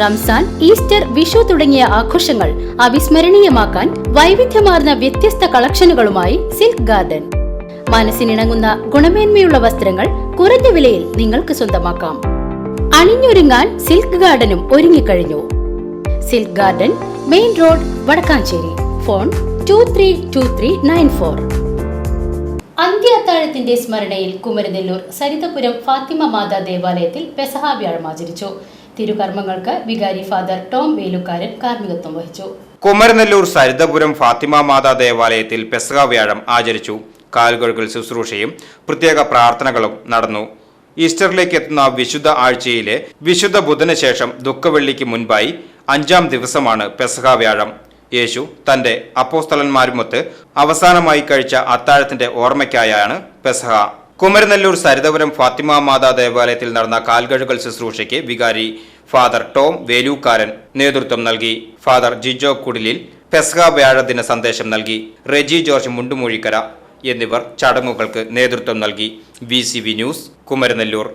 Ramzan Easter Vishu തുടങ്ങിയ ആഘോഷങ്ങൾ അവിസ്മരണീയമാക്കാൻ വൈവിധ്യമാർന്ന വ്യത്യസ്ത കളക്ഷനുകളുമായി സിൽക്ക് ഗാർഡൻ. മനസ്സിനിണങ്ങുന്ന ഗുണമേന്മയുള്ള വസ്ത്രങ്ങൾ കുറഞ്ഞ വിലയിൽ നിങ്ങൾക്ക് സ്വന്തമാക്കാം. അണിഞ്ഞൊരുങ്ങാൻ സിൽക്ക് ഗാർഡനും ഒരുങ്ങിക്കഴിഞ്ഞു. Silk garden main road Vadakkanchery. Phone two three two three nine four അന്ത്യ അത്താഴത്തിന്റെ സ്മരണയിൽ കുമരനെല്ലൂർ സരിതപുരം ഫാത്തിമ മാതാ ദേവാലയത്തിൽ പെസഹാ വ്യാഴം ആചരിച്ചു. തിരുകർമ്മങ്ങൾക്ക് വികാരി ഫാദർ ടോം വേലുക്കാരൻ കാർമ്മികത്വം വഹിച്ചു. കുമരനെല്ലൂർ സരിതപുരം ഫാത്തിമ മാതാ ദേവാലയത്തിൽ പെസക വ്യാഴം ആചരിച്ചു. കാൽകഴുകൽ ശുശ്രൂഷയും പ്രത്യേക പ്രാർത്ഥനകളും നടന്നു. ഈസ്റ്ററിലേക്ക് എത്തുന്ന വിശുദ്ധ ആഴ്ചയിലെ വിശുദ്ധ ബുധന് ശേഷം ദുഃഖവെള്ളിക്ക് മുൻപായി അഞ്ചാം ദിവസമാണ് പെസഹ വ്യാഴം. യേശു തന്റെ അപ്പോസ്തലന്മാരുമൊത്ത് അവസാനമായി കഴിച്ച അത്താഴത്തിന്റെ ഓർമ്മയ്ക്കായാണ് പെസഹ. കുമരനെല്ലൂർ സരിതപുരം ഫാത്തിമ മാതാ ദേവാലയത്തിൽ നടന്ന കാൽകഴുകൽ ശുശ്രൂഷയ്ക്ക് വികാരി ഫാദർ ടോം വേലൂക്കാരൻ നേതൃത്വം നൽകി. ഫാദർ ജിജോ കുടിലിൽ പെസ്ക വ്യാഴദിന സന്ദേശം നൽകി. റെജി ജോർജ് മുണ്ടുമൂഴിക്കര എന്നിവർ ചടങ്ങുകൾക്ക് നേതൃത്വം നൽകി. V news Kumaranellur.